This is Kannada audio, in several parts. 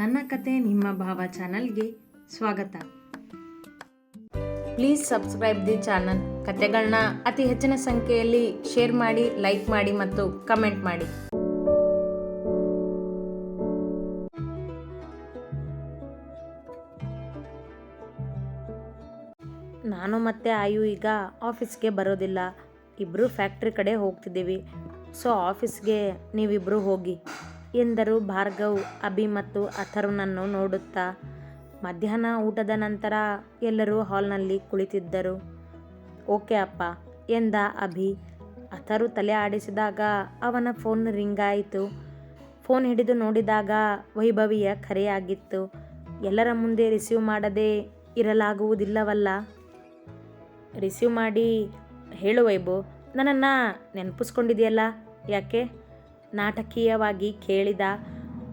ನನ್ನ ಕತೆ ನಿಮ್ಮ ಭಾವ ಚಾನಲ್ಗೆ ಸ್ವಾಗತ. Please subscribe the channel. ಕತೆಗಳನ್ನ ಅತಿ ಹೆಚ್ಚಿನ ಸಂಖ್ಯೆಯಲ್ಲಿ ಶೇರ್ ಮಾಡಿ, ಲೈಕ್ ಮಾಡಿ ಮತ್ತು ಕಮೆಂಟ್ ಮಾಡಿ. ನಾನು ಮತ್ತೆ ಆಯು ಈಗ ಆಫೀಸ್ಗೆ ಬರೋದಿಲ್ಲ. ಇಬ್ಬರು ಫ್ಯಾಕ್ಟ್ರಿ ಕಡೆ ಹೋಗ್ತಿದ್ದೀವಿ. ಸೊ ಆಫೀಸ್ಗೆ ನೀವಿಬ್ಬರು ಹೋಗಿ. ಎಂದರು ಭಾರ್ಗವ್ ಅಭಿ ಮತ್ತು ಅಥರ್ವನನ್ನು ನೋಡುತ್ತಾ. ಮಧ್ಯಾಹ್ನ ಊಟದ ನಂತರ ಎಲ್ಲರೂ ಹಾಲ್ನಲ್ಲಿ ಕುಳಿತಿದ್ದರು. ಓಕೆ ಅಪ್ಪ ಎಂದ ಅಭಿ. ಅಥರು ತಲೆ ಆಡಿಸಿದಾಗ ಅವನ ಫೋನ್ ರಿಂಗ್ ಆಯಿತು ಫೋನ್ ಹಿಡಿದು ನೋಡಿದಾಗ ವೈಭವಿಯ ಕರೆಯಾಗಿತ್ತು. ಎಲ್ಲರ ಮುಂದೆ ರಿಸೀವ್ ಮಾಡದೆ ಇರಲಾಗುವುದಿಲ್ಲವಲ್ಲ. ರಿಸೀವ್ ಮಾಡಿ ಹೇಳು ವೈಭವ್, ನನ್ನನ್ನು ನೆನಪಿಸ್ಕೊಂಡಿದೆಯಲ್ಲ, ಯಾಕೆ? ನಾಟಕೀಯವಾಗಿ ಕೇಳಿದ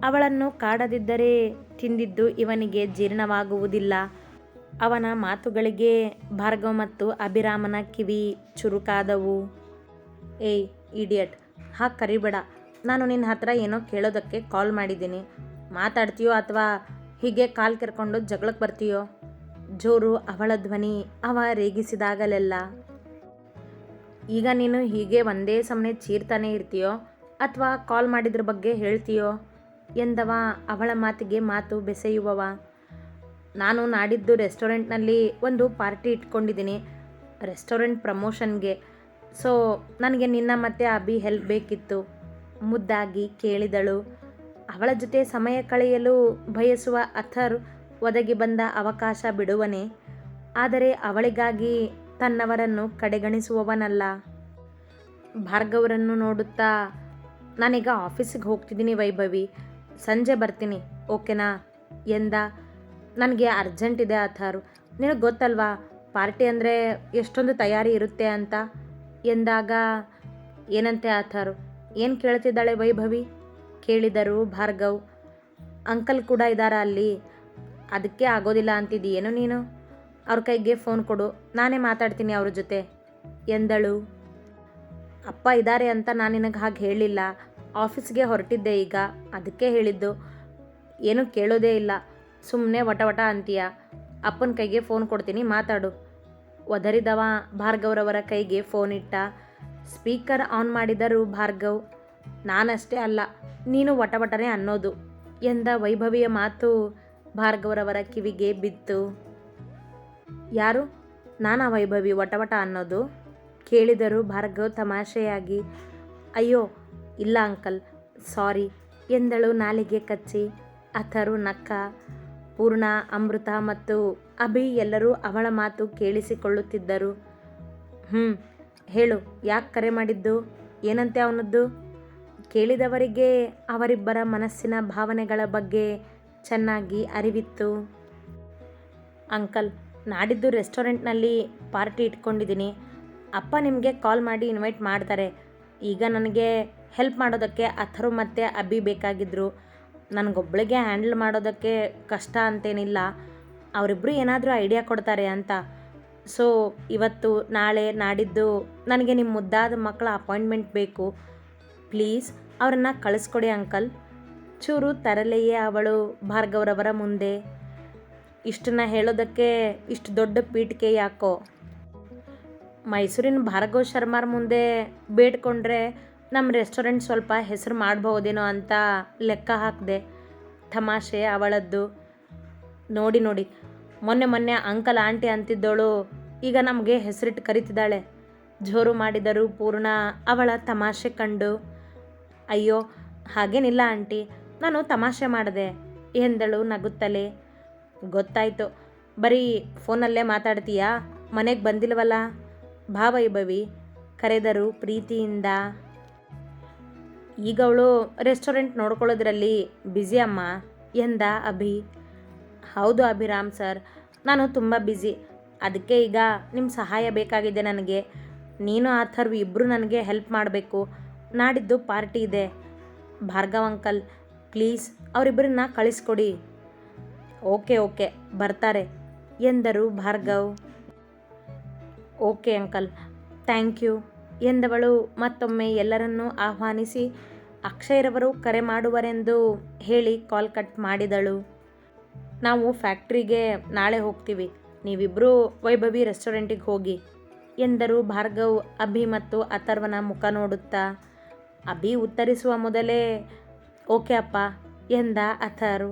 ಅವಳನ್ನು ಕಾಡದಿದ್ದರೆ ತಿಂದಿದ್ದು ಇವನಿಗೆ ಜೀರ್ಣವಾಗುವುದಿಲ್ಲ. ಅವನ ಮಾತುಗಳಿಗೆ ಭಾರ್ಗವ್ ಮತ್ತು ಅಭಿರಾಮನ ಕಿವಿ ಚುರುಕಾದವು. ಏಯ್, ಇಡಿಯಟ್ ಹಾಗೆ ಕರಿಬೇಡ. ನಾನು ನಿನ್ನ ಹತ್ರ ಏನೋ ಕೇಳೋದಕ್ಕೆ ಕಾಲ್ ಮಾಡಿದ್ದೀನಿ. ಮಾತಾಡ್ತೀಯೋ ಅಥವಾ ಹೀಗೆ ಕಾಲ್ ಕೆರ್ಕೊಂಡು ಜಗಳಕ್ಕೆ ಬರ್ತೀಯೋ? ಜೋರು ಅವಳ ಧ್ವನಿ ಅವ ರೇಗಿಸಿದಾಗಲೆಲ್ಲ. ಈಗ ನೀನು ಹೀಗೆ ಒಂದೇ ಸಮನೆ ಚೀರ್ತಾನೆ ಇರ್ತೀಯೋ? ಅಥವಾ ಕಾಲ್ ಮಾಡಿದ್ರ ಬಗ್ಗೆ ಹೇಳ್ತೀಯೋ? ಎಂದವ ಅವಳ ಮಾತಿಗೆ ಮಾತು ಬೆಸೆಯುವವ. ನಾನು ನಾಡಿದ್ದು ರೆಸ್ಟೋರೆಂಟ್ನಲ್ಲಿ ಒಂದು ಪಾರ್ಟಿ ಇಟ್ಕೊಂಡಿದ್ದೀನಿ, ರೆಸ್ಟೋರೆಂಟ್ ಪ್ರಮೋಷನ್ಗೆ. ಸೊ, ನನಗೆ ನಿನ್ನ ಮತ್ತೆ ಅಭಿ ಹೆಲ್ಪ್ ಬೇಕಿತ್ತು, ಮುದ್ದಾಗಿ ಕೇಳಿದಳು. ಅವಳ ಜೊತೆ ಸಮಯ ಕಳೆಯಲು ಬಯಸುವ ಅಥರ್ ಒದಗಿ ಬಂದ ಅವಕಾಶ ಬಿಡುವನೆ. ಆದರೆ ಅವಳಿಗಾಗಿ ತನ್ನವರನ್ನು ಕಡೆಗಣಿಸುವವನಲ್ಲ. ಭಾರ್ಗವರನ್ನು ನೋಡುತ್ತಾ ನಾನೀಗ ಆಫೀಸಿಗೆ ಹೋಗ್ತಿದ್ದೀನಿ ವೈಭವಿ. ಸಂಜೆ ಬರ್ತೀನಿ, ಓಕೆನಾ? ಎಂದ. ನನಗೆ ಅರ್ಜೆಂಟ್ ಇದೆ ಅಥರು. ನಿನಗೆ ಗೊತ್ತಲ್ವಾ, ಪಾರ್ಟಿ ಅಂದರೆ ಎಷ್ಟೊಂದು ತಯಾರಿ ಇರುತ್ತೆ ಅಂತ? ಎಂದಾಗ, ಏನಂತೆ ಅಥರು? ಏನು ಕೇಳ್ತಿದ್ದಾಳೆ ವೈಭವಿ? ಕೇಳಿದರು ಭಾರ್ಗವ್. ಅಂಕಲ್ ಕೂಡ ಇದ್ದಾರ ಅಲ್ಲಿ? ಅದಕ್ಕೆ ಆಗೋದಿಲ್ಲ ಅಂತಿದ್ದೀಯೇನು ನೀನು? ಅವ್ರ ಕೈಗೆ ಫೋನ್ ಕೊಡು, ನಾನೇ ಮಾತಾಡ್ತೀನಿ ಅವ್ರ ಜೊತೆ, ಎಂದಳು. ಅಪ್ಪ ಇದ್ದಾರೆ ಅಂತ ನಾನು ನಿನಗೆ ಹಾಗೆ ಹೇಳಿಲ್ಲ. ಆಫೀಸ್ಗೆ ಹೊರಟಿದ್ದೆ ಈಗ. ಅದಕ್ಕೆ ಹೇಳಿದ್ದು, ಏನು ಕೇಳೋದೇ ಇಲ್ಲ. ಸುಮ್ಮನೆ ವಟ ವಟ ಅಂತೀಯ. ಅಪ್ಪನ ಕೈಗೆ ಫೋನ್ ಕೊಡ್ತೀನಿ, ಮಾತಾಡು. ಒದರಿದವ ಭಾರ್ಗವ್ರವರ ಕೈಗೆ ಫೋನ್ ಇಟ್ಟ. ಸ್ಪೀಕರ್ ಆನ್ ಮಾಡಿದರು ಭಾರ್ಗವ್. ನಾನಷ್ಟೇ ಅಲ್ಲ, ನೀನು ವಟವಟನೆ ಅನ್ನೋದು. ಎಂದ ವೈಭವಿಯ ಮಾತು ಭಾರ್ಗವರವರ ಕಿವಿಗೆ ಬಿತ್ತು. ಯಾರು? ನಾನಾ ವೈಭವಿ ವಟವಟ ಅನ್ನೋದು? ಕೇಳಿದರು ಭಾರ್ಗವ್ ತಮಾಷೆಯಾಗಿ, ಅಯ್ಯೋ, ಇಲ್ಲ ಅಂಕಲ್, ಸಾರಿ, ಎಂದಳು ನಾಲಿಗೆ ಕಚ್ಚಿ. ಅಥರು ನಕ್ಕ, ಪೂರ್ಣ, ಅಮೃತ ಮತ್ತು ಅಭಿ ಎಲ್ಲರೂ ಅವಳ ಮಾತು ಕೇಳಿಸಿಕೊಳ್ಳುತ್ತಿದ್ದರು. ಹ್ಞೂ ಹೇಳು, ಯಾಕೆ ಕರೆ ಮಾಡಿದ್ದು? ಏನಂತೆ ಅವನದ್ದು? ಕೇಳಿದವರಿಗೆ ಅವರಿಬ್ಬರ ಮನಸ್ಸಿನ ಭಾವನೆಗಳ ಬಗ್ಗೆ ಚೆನ್ನಾಗಿ ಅರಿವಿತ್ತು. ಅಂಕಲ್, ನಾಡಿದ್ದು ರೆಸ್ಟೋರೆಂಟ್ನಲ್ಲಿ ಪಾರ್ಟಿ ಇಟ್ಕೊಂಡಿದ್ದೀನಿ. ಅಪ್ಪ ನಿಮಗೆ ಕಾಲ್ ಮಾಡಿ ಇನ್ವೈಟ್ ಮಾಡ್ತಾರೆ. ಈಗ ನನಗೆ ಹೆಲ್ಪ್ ಮಾಡೋದಕ್ಕೆ ಅಥರು ಮತ್ತು ಅಬ್ಬಿ ಬೇಕಾಗಿದ್ದರು ನನಗೊಬ್ಬಳಿಗೆ ಹ್ಯಾಂಡಲ್ ಮಾಡೋದಕ್ಕೆ ಕಷ್ಟ ಅಂತೇನಿಲ್ಲ. ಅವರಿಬ್ಬರು ಏನಾದರೂ ಐಡಿಯಾ ಕೊಡ್ತಾರೆ ಅಂತ. ಸೊ ಇವತ್ತು, ನಾಳೆ ನಾಡಿದ್ದು ನನಗೆ ನಿಮ್ಮ ಮುದ್ದಾದ ಮಕ್ಕಳ ಅಪಾಯಿಂಟ್ಮೆಂಟ್ ಬೇಕು. ಪ್ಲೀಸ್ ಅವರನ್ನು ಕಳಿಸ್ಕೊಡಿ ಅಂಕಲ್ ಚೂರು ತರಲೆಯೇ ಅವಳು ಭಾರ್ಗವರವರ ಮುಂದೆ. ಇಷ್ಟನ್ನ ಹೇಳೋದಕ್ಕೆ ಇಷ್ಟು ದೊಡ್ಡ ಪೀಠಿಕೆ ಯಾಕೋ? ಮೈಸೂರಿನ ಭಾರ್ಗವ್ ಶರ್ಮಾರ ಮುಂದೆ ಬೇಡ್ಕೊಂಡ್ರೆ ನಮ್ಮ ರೆಸ್ಟೋರೆಂಟ್ ಸ್ವಲ್ಪ ಹೆಸರು ಮಾಡ್ಬೋದೇನೋ ಅಂತ ಲೆಕ್ಕ ಹಾಕಿದೆ. ತಮಾಷೆ ಅವಳದ್ದು. ನೋಡಿ ನೋಡಿ. ಮೊನ್ನೆ ಮೊನ್ನೆ ಅಂಕಲ್ ಆಂಟಿ ಅಂತಿದ್ದೋಳು, ಈಗ ನಮಗೆ ಹೆಸರಿಟ್ಟು ಕರಿತಿದ್ದಾಳೆ. ಜೋರು ಮಾಡಿದರು ಪೂರ್ಣ ಅವಳ ತಮಾಷೆ ಕಂಡು. ಅಯ್ಯೋ, ಹಾಗೇನಿಲ್ಲ ಆಂಟಿ. ನಾನು ತಮಾಷೆ ಮಾಡಿದೆ ಎಂದಳು ನಗುತ್ತಲೇ. ಗೊತ್ತಾಯಿತು. ಬರೀ ಫೋನಲ್ಲೇ ಮಾತಾಡ್ತೀಯಾ? ಮನೆಗೆ ಬಂದಿಲ್ವಲ್ಲ? ಭಾ ವೈಭವಿ ಕರೆದರು ಪ್ರೀತಿಯಿಂದ. ಈಗ ಅವಳು ರೆಸ್ಟೋರೆಂಟ್ ನೋಡ್ಕೊಳ್ಳೋದ್ರಲ್ಲಿ ಬ್ಯುಸಿ ಅಮ್ಮ ಎಂದ ಅಭಿ. ಹೌದು ಅಭಿರಾಮ್ ಸರ್, ನಾನು ತುಂಬ ಬ್ಯುಸಿ ಅದಕ್ಕೆ ಈಗ ನಿಮ್ಮ ಸಹಾಯ ಬೇಕಾಗಿದೆ ನನಗೆ. ನೀನು ಆ ಥರ ಇಬ್ಬರು ನನಗೆ ಹೆಲ್ಪ್ ಮಾಡಬೇಕು. ನಾಡಿದ್ದು ಪಾರ್ಟಿ ಇದೆ. ಭಾರ್ಗವ್ ಅಂಕಲ್ ಪ್ಲೀಸ್ ಅವರಿಬ್ಬರನ್ನ ಕಳಿಸ್ಕೊಡಿ. ಓಕೆ ಓಕೆ, ಬರ್ತಾರೆ ಎಂದರು Bhargav. Okay uncle. Thank you. ಎಂದವಳು ಮತ್ತೊಮ್ಮೆ ಎಲ್ಲರನ್ನೂ ಆಹ್ವಾನಿಸಿ ಅಕ್ಷಯರವರು ಕರೆ ಮಾಡುವರೆಂದು ಹೇಳಿ ಕಾಲ್ ಕಟ್ ಮಾಡಿದಳು. ನಾವು ಫ್ಯಾಕ್ಟ್ರಿಗೆ ನಾಳೆ ಹೋಗ್ತೀವಿ. ನೀವಿಬ್ಬರೂ ವೈಭವಿ ರೆಸ್ಟೋರೆಂಟಿಗೆ ಹೋಗಿ, ಎಂದರು ಭಾರ್ಗವ್ ಅಭಿ ಮತ್ತು ಅಥರ್ವನ ಮುಖ ನೋಡುತ್ತಾ. ಅಭಿ ಉತ್ತರಿಸುವ ಮೊದಲೇ ಓಕೆ ಅಪ್ಪ, ಎಂದ ಅಥರ್.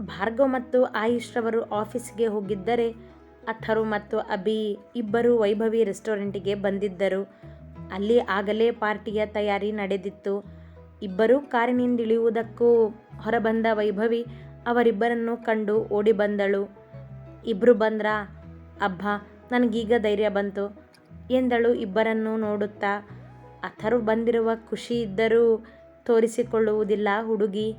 ಭಾರ್ಗವ್ ಮತ್ತು ಆಯುಷ್ರವರು ಆಫೀಸ್ಗೆ ಹೋಗಿದ್ದರೆ ಅಥರು ಮತ್ತು ಅಭಿ ಇಬ್ಬರು ವೈಭವಿ ರೆಸ್ಟೋರೆಂಟಿಗೆ ಬಂದಿದ್ದರು. ಅಲ್ಲಿ ಆಗಲೇ ಪಾರ್ಟಿಯ ತಯಾರಿ ನಡೆದಿತ್ತು. ಇಬ್ಬರೂ ಕಾರಿನಿಂದಿಳಿಯುವುದಕ್ಕೂ ಹೊರಬಂದ ವೈಭವಿ ಅವರಿಬ್ಬರನ್ನು ಕಂಡು ಓಡಿ ಬಂದಳು ಇಬ್ಬರು ಬಂದ್ರ? ಅಬ್ಬ, ನನಗೀಗ ಧೈರ್ಯ ಬಂತು ಎಂದಳು ಇಬ್ಬರನ್ನು ನೋಡುತ್ತಾ. ಅಥರು ಬಂದಿರುವ ಖುಷಿ ಇದ್ದರೂ ತೋರಿಸಿಕೊಳ್ಳುವುದಿಲ್ಲ ಹುಡುಗಿ.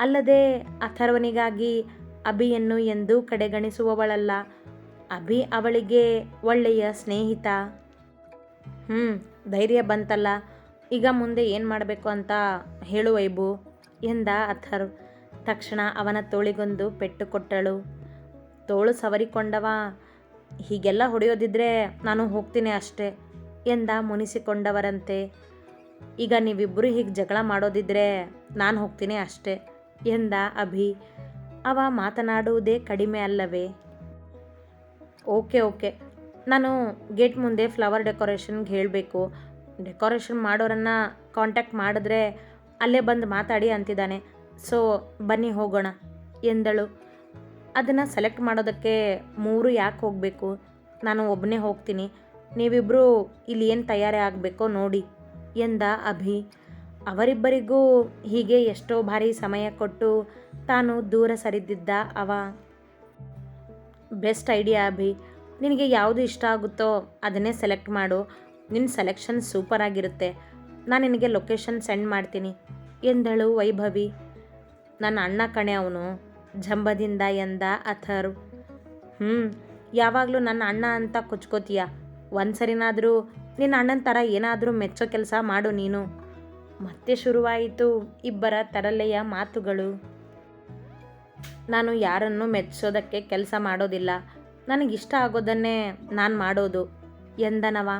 ಅಲ್ಲದೆ ಅಥರ್ವನಿಗಾಗಿ ಅಭಿಯನ್ನು ಎಂದೂ ಕಡೆಗಣಿಸುವವಳಲ್ಲ. ಅಭಿ ಅವಳಿಗೆ ಒಳ್ಳೆಯ ಸ್ನೇಹಿತ. ಹ್ಞೂ ಧೈರ್ಯ ಬಂತಲ್ಲ, ಈಗ ಮುಂದೆ ಏನು ಮಾಡಬೇಕು ಅಂತ ಹೇಳು ವೈಬು ಎಂದ ಅಥರ್. ತಕ್ಷಣ ಅವನ ತೋಳಿಗೊಂದು ಪೆಟ್ಟು ಕೊಟ್ಟಳು. ತೋಳು ಸವರಿಕೊಂಡವ, ಹೀಗೆಲ್ಲ ಹೊಡೆಯೋದಿದ್ರೆ ನಾನು ಹೋಗ್ತೀನಿ ಅಷ್ಟೆ, ಎಂದ ಮುನಿಸಿಕೊಂಡವರಂತೆ. ಈಗ ನೀವಿಬ್ಬರು ಹೀಗೆ ಜಗಳ ಮಾಡೋದಿದ್ರೆ ನಾನು ಹೋಗ್ತೀನಿ ಅಷ್ಟೆ, ಎಂದ ಅಭಿ. ಅವ ಮಾತನಾಡುವುದೇ ಕಡಿಮೆ ಅಲ್ಲವೇ? Okay okay. ನಾನು ಗೇಟ್ ಮುಂದೆ ಫ್ಲವರ್ ಡೆಕೋರೇಷನ್ಗೆ ಹೇಳಬೇಕು. ಡೆಕೋರೇಷನ್ ಮಾಡೋರನ್ನು ಕಾಂಟ್ಯಾಕ್ಟ್ ಮಾಡಿದ್ರೆ ಅಲ್ಲೇ ಬಂದು ಮಾತಾಡಿ ಅಂತಿದ್ದಾನೆ. ಸೊ, ಬನ್ನಿ ಹೋಗೋಣ, ಎಂದಳು. ಅದನ್ನು ಸೆಲೆಕ್ಟ್ ಮಾಡೋದಕ್ಕೆ ಮೂರು ಯಾಕೆ ಹೋಗಬೇಕು? ನಾನು ಒಬ್ಬನೇ ಹೋಗ್ತೀನಿ. ನೀವಿಬ್ಬರು ಇಲ್ಲಿ ಏನು ತಯಾರಿ ಆಗಬೇಕೋ ನೋಡಿ, ಎಂದ ಅಭಿ. ಅವರಿಬ್ಬರಿಗೂ ಹೀಗೆ ಎಷ್ಟೋ ಬಾರಿ ಸಮಯ ಕೊಟ್ಟು ತಾನು ದೂರ ಸರಿದಿದ್ದ ಅವ. Best idea Abhi. ನಿನಗೆ ಯಾವುದು ಇಷ್ಟ ಆಗುತ್ತೋ ಅದನ್ನೇ ಸೆಲೆಕ್ಟ್ ಮಾಡು. ನಿನ್ನ ಸೆಲೆಕ್ಷನ್ ಸೂಪರ್ ಆಗಿರುತ್ತೆ. ನಾನು ನಿನಗೆ ಲೊಕೇಶನ್ ಸೆಂಡ್ ಮಾಡ್ತೀನಿ. ಎಂದಳು ವೈಭವಿ. ನನ್ನ ಅಣ್ಣ ಕಣೆ ಅವನು. ಜಂಬದಿಂದ ಎಂದ ಅಥರ್. ಹ್ಞೂ ಯಾವಾಗಲೂ ನನ್ನ ಅಣ್ಣ ಅಂತ ಕೊಚ್ಕೋತೀಯ. ಒಂದು ಸರಿನಾದರೂ ನಿನ್ನ ಅಣ್ಣನ ಥರ ಏನಾದರೂ ಮೆಚ್ಚೋ ಕೆಲಸ ಮಾಡು ನೀನು. ಮತ್ತೆ ಶುರುವಾಯಿತು ಇಬ್ಬರ ತರಲೆಯ ಮಾತುಗಳು. ನಾನು ಯಾರನ್ನು ಮೆಚ್ಚೋದಕ್ಕೆ ಕೆಲಸ ಮಾಡೋದಿಲ್ಲ. ನನಗಿಷ್ಟ ಆಗೋದನ್ನೇ ನಾನು ಮಾಡೋದು. ಎಂದನವ?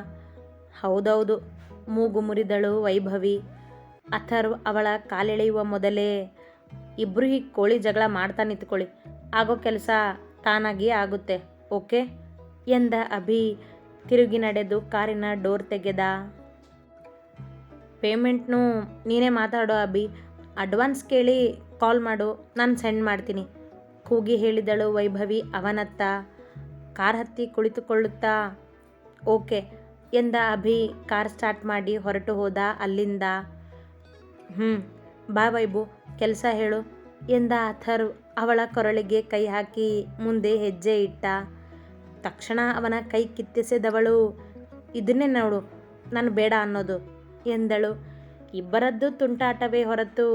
ಹೌದೌದು. ಮೂಗು ಮುರಿದಳು ವೈಭವಿ. ಅಥರ್ವ್ ಅವಳ ಕಾಲೆಳೆಯುವ ಮೊದಲೇ ಇಬ್ಬರು ಈ ಕೋಳಿ ಜಗಳ ಮಾಡ್ತಾ ನಿಂತ್ಕೊಳ್ಳಿ. ಆಗೋ ಕೆಲಸ ತಾನಾಗಿ ಆಗುತ್ತೆ, ಓಕೆ? ಎಂದ ಅಭಿ ತಿರುಗಿ ನಡೆದು ಕಾರಿನ ಡೋರ್ ತೆಗೆದ. ಪೇಮೆಂಟ್ನು ನೀನೇ ಮಾತಾಡೋ ಅಭಿ. ಅಡ್ವಾನ್ಸ್ ಕೇಳಿ ಕಾಲ್ ಮಾಡು, ನಾನು ಸೆಂಡ್ ಮಾಡ್ತೀನಿ. ಕೂಗಿ ಹೇಳಿದಳು ವೈಭವಿ, ಅವನತ್ತ. ಕಾರ್ ಹತ್ತಿ ಕುಳಿತುಕೊಳ್ಳುತ್ತಾ, ಓಕೆ, ಎಂದ ಅಭಿ, ಕಾರ್ ಸ್ಟಾರ್ಟ್ ಮಾಡಿ ಹೊರಟು ಹೋದ ಅಲ್ಲಿಂದ. ಹ್ಞೂ ಬಾ ವೈಭು, ಕೆಲಸ ಹೇಳು, ಎಂದ ಅಥರ್ ಅವಳ ಕೊರಳಿಗೆ ಕೈ ಹಾಕಿ ಮುಂದೆ ಹೆಜ್ಜೆ ಇಟ್ಟ. ತಕ್ಷಣ ಅವನ ಕೈ ಕಿತ್ತಿಸಿದವಳು, ಇದನ್ನೇ ನೋಡು, ನಾನು ಬೇಡ ಅನ್ನೋದು, ಎಂದಳು. ಇಬ್ಬರದ್ದು ತುಂಟಾಟವೇ ಹೊರತು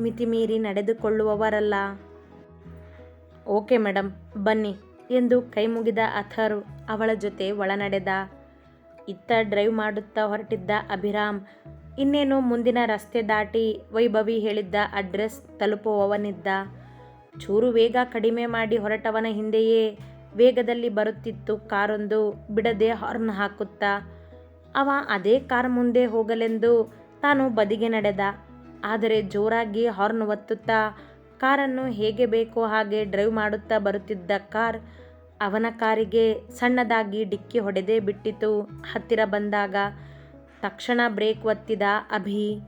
ಮಿತಿಮೀರಿ ನಡೆದುಕೊಳ್ಳುವವರಲ್ಲ. ಓಕೆ ಮೇಡಮ್ ಬನ್ನಿ ಎಂದು ಕೈ ಮುಗಿದ ಅಥರ್ ಅವಳ ಜೊತೆ ಒಳನಡೆದ. ಇತ್ತ ಡ್ರೈವ್ ಮಾಡುತ್ತಾ ಹೊರಟಿದ್ದ ಅಭಿರಾಮ್, ಇನ್ನೇನು ಮುಂದಿನ ರಸ್ತೆ ದಾಟಿ ವೈಭವಿ ಹೇಳಿದ್ದ ಅಡ್ರೆಸ್ ತಲುಪುವವನಿದ್ದ. ಚೂರು ವೇಗ ಕಡಿಮೆ ಮಾಡಿ ಹೊರಟವನ ಹಿಂದೆಯೇ ವೇಗದಲ್ಲಿ ಬರುತ್ತಿತ್ತು ಕಾರೊಂದು ಬಿಡದೆ ಹಾರ್ನ್ ಹಾಕುತ್ತಾ. ಅವ ಅದೇ ಕಾರ್ ಮುಂದೆ ಹೋಗಲೆಂದು ತಾನು ಬದಿಗೆ ನಡೆದ. ಆದರೆ ಜೋರಾಗಿ ಹಾರ್ನ್ ಒತ್ತುತ್ತಾ, ಕಾರನ್ನು ಹೇಗೆ ಬೇಕೋ ಹಾಗೆ ಡ್ರೈವ್ ಮಾಡುತ್ತಾ ಬರುತ್ತಿದ್ದ ಕಾರ್ ಅವನ ಕಾರಿಗೆ ಸಣ್ಣದಾಗಿ ಡಿಕ್ಕಿ ಹೊಡೆದೇ ಬಿಟ್ಟಿತು. ಹತ್ತಿರ ಬಂದಾಗ ತಕ್ಷಣ ಬ್ರೇಕ್ ಒತ್ತಿದ ಅಭಿ.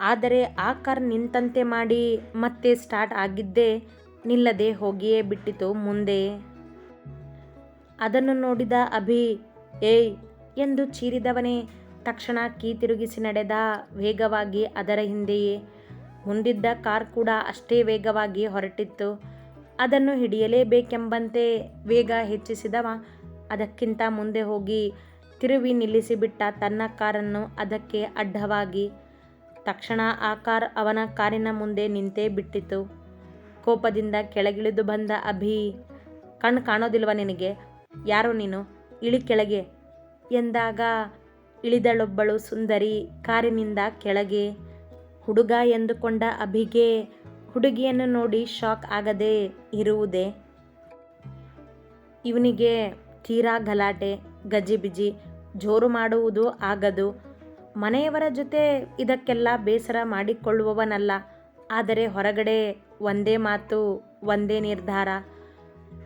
ಆದರೆ ಆ ಕಾರ್ ನಿಂತಂತೆ ಮಾಡಿ ಮತ್ತೆ ಸ್ಟಾರ್ಟ್ ಆಗಿದ್ದೇ ನಿಲ್ಲದೆ ಹೋಗಿಯೇ ಬಿಟ್ಟಿತು ಮುಂದೆ. ಅದನ್ನು ನೋಡಿದ ಅಭಿ, ಏಯ್, ಎಂದು ಚೀರಿದವನೇ ತಕ್ಷಣ ಕೀ ತಿರುಗಿಸಿ ನಡೆದ ವೇಗವಾಗಿ ಅದರ ಹಿಂದೆಯೇ ಮುಂದಿದ್ದ ಕಾರ್ ಕೂಡ ಅಷ್ಟೇ ವೇಗವಾಗಿ ಹೊರಟಿತ್ತು. ಅದನ್ನು ಹಿಡಿಯಲೇಬೇಕೆಂಬಂತೆ ವೇಗ ಹೆಚ್ಚಿಸಿದವ. ಅದಕ್ಕಿಂತ ಮುಂದೆ ಹೋಗಿ ತಿರುವಿ ನಿಲ್ಲಿಸಿಬಿಟ್ಟ ತನ್ನ ಕಾರನ್ನು ಅದಕ್ಕೆ ಅಡ್ಡವಾಗಿ. ತಕ್ಷಣ ಆ ಕಾರ್ ಅವನ ಕಾರಿನ ಮುಂದೆ ನಿಂತೇ ಬಿಟ್ಟಿತು ಕೋಪದಿಂದ ಕೆಳಗಿಳಿದು ಬಂದ ಅಭಿ ಕಣ್ಣು ಕಾಣೋದಿಲ್ವ ನಿನಗೆ? ಯಾರೋ ನೀನು? ಇಳಿ ಕೆಳಗೆ. ಎಂದಾಗ ಇಳಿದಳೊಬ್ಬಳು ಸುಂದರಿ ಕಾರಿನಿಂದ ಕೆಳಗೆ. ಹುಡುಗ ಎಂದುಕೊಂಡ ಅಭಿಗೆ, ಹುಡುಗಿಯನ್ನು ನೋಡಿ ಶಾಕ್ ಆಗದೆ ಇರುವುದೇ? ಇವನಿಗೆ ತೀರಾ ಗಲಾಟೆ, ಗಜಿಬಿಜಿ, ಜೋರು ಮಾಡುವುದು ಆಗದು. ಮನೆಯವರ ಜೊತೆ ಇದಕ್ಕೆಲ್ಲ ಬೇಸರ ಮಾಡಿಕೊಳ್ಳುವವನಲ್ಲ. ಆದರೆ ಹೊರಗಡೆ ಒಂದೇ ಮಾತು, ಒಂದೇ ನಿರ್ಧಾರ.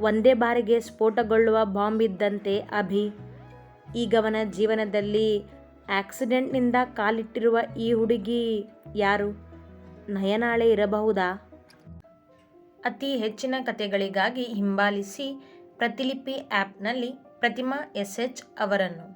ಒಂದೇ ಬಾರಿಗೆ ಸ್ಫೋಟಗೊಳ್ಳುವ ಬಾಂಬ್ ಇದ್ದಂತೆ ಅಭಿ ಈಗವನ ಜೀವನದಲ್ಲಿ ಆಕ್ಸಿಡೆಂಟ್ನಿಂದ ಕಾಲಿಟ್ಟಿರುವ ಈ ಹುಡುಗಿ ಯಾರು? ನಯನಾಳೆ ಇರಬಹುದಾ? ಅತಿ ಹೆಚ್ಚಿನ ಕಥೆಗಳಿಗಾಗಿ ಹಿಂಬಾಲಿಸಿ ಪ್ರತಿಲಿಪಿ ಆ್ಯಪ್ನಲ್ಲಿ ಪ್ರತಿಮಾ ಎಸ್ ಎಚ್ ಅವರನ್ನು.